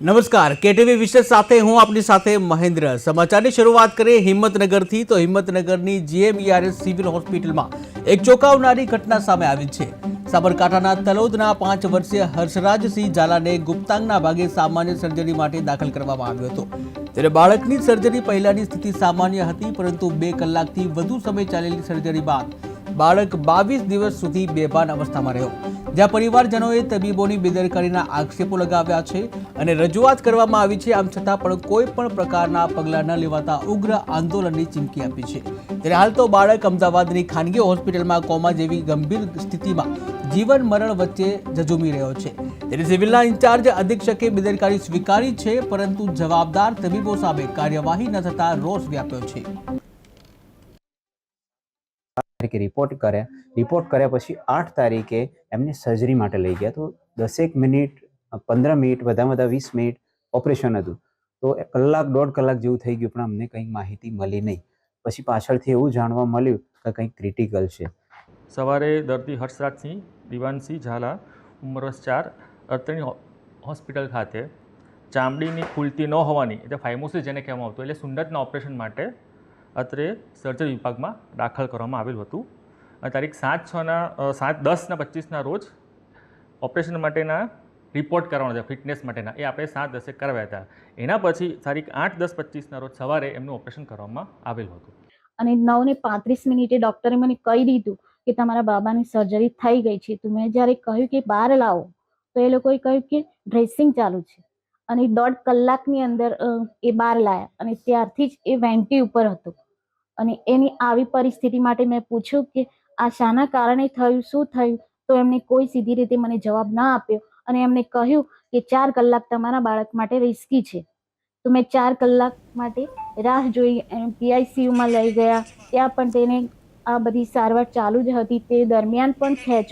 નમસ્કાર. કેટીવી વિશેષ સાથે હું આપની સાથે મહેન્દ્ર. સમાચારની શરૂઆત કરીએ હિંમતનગરથી. તો હિંમતનગરની જીએમઈઆરએસ સિવિલ હોસ્પિટલમાં એક ચોંકાવનારી ઘટના સામે આવી છે. સાબરકાંઠાના તલોદના પાંચ વર્ષીય હર્ષરાજસિંહ ઝાલાને ગુપ્તાંગના ભાગે સામાન્ય સર્જરી માટે દાખલ કરવામાં આવ્યો હતો. ત્યારે બાળકની સર્જરી પહેલાની સ્થિતિ સામાન્ય હતી, પરંતુ બે કલાકથી વધુ સમય ચાલેલી સર્જરી બાદ બાળક બાવીસ દિવસ સુધી બેભાન અવસ્થામાં રહ્યો. જ્યાં પરિવારજનોએ તબીબોની બેદરકારીના આક્ષેપો લગાવ્યા છે અને રજૂઆત કરવામાં આવી છે, આમ છતાં પણ કોઈ પણ પ્રકારના પગલાં ન લેવાતા ઉગ્ર આંદોલનની ચીમકી આપી છે. ત્યારે હાલ તો બાળક અમદાવાદની ખાનગી હોસ્પિટલમાં કોમા જેવી ગંભીર સ્થિતિમાં જીવન મરણ વચ્ચે ઝઝૂમી રહ્યો છે. ત્યારે સિવિલના ઇન્ચાર્જ અધિક્ષકે બેદરકારી સ્વીકારી છે, પરંતુ જવાબદાર તબીબો સામે કાર્યવાહી ન થતા રોષ વ્યાપ્યો છે. તારીખે રિપોર્ટ કર્યા રિપોર્ટ કર્યા પછી આઠ તારીખે એમને સર્જરી માટે લઈ ગયા. તો દસેક મિનિટ, પંદર મિનિટ, વધારે વધારે વીસ મિનિટ ઓપરેશન હતું. તો કલાક, દોઢ કલાક જેવું થઈ ગયું, પણ અમને કંઈ માહિતી મળી નહીં. પછી પાછળથી એવું જાણવા મળ્યું કે કંઈક ક્રિટિકલ છે. સવારે દર્દી હર્ષરાજસિંહ દિવાનસિંહ ઝાલા, ઉંમર ચાર, અત્રેની હોસ્પિટલ ખાતે ચામડીની ખુલતી ન હોવાની, એટલે ફાઇમોસિસ જેને કહેવામાં આવતું એટલે સુંદરના ઓપરેશન માટે અત્રે સર્જરી વિભાગમાં દાખલ કરવામાં આવેલું હતું. તારીખ સાત છના સાત દસના, પચીસના રોજ ઓપરેશન માટેના રિપોર્ટ કરવાના હતા, ફિટનેસ માટેના. એ આપણે સાત દસે કરાવ્યા હતા. એના પછી તારીખ આઠ દસ પચીસના રોજ સવારે એમનું ઓપરેશન કરવામાં આવેલું હતું. અને નવ ને પાંત્રીસ મિનિટે ડૉક્ટરે મને કહી દીધું કે તમારા બાબાની સર્જરી થઈ ગઈ છે. તો મેં જ્યારે કહ્યું કે બહાર લાવો, તો એ લોકોએ કહ્યું કે ડ્રેસિંગ ચાલુ છે. અને દોઢ કલાકની અંદર એ બહાર લાયા. અને ત્યારથી જ એ વેન્ટી ઉપર હતો. અને એની આવી પરિસ્થિતિ માટે મેં પૂછ્યું કે આ શાના કારણે થયું, શું થયું? તો એમને કોઈ સીધી રીતે મને જવાબ ના આપ્યો અને એમને કહ્યું કે ચાર કલાક તમારા બાળક માટે રિસ્કી છે. તો મેં ચાર કલાક માટે રાહ જોઈ પીઆઈસીયુમાં લઈ ગયા. ત્યાં પણ તેને આ બધી સારવાર ચાલુ જ હતી. તે દરમિયાન પણ ખેંચો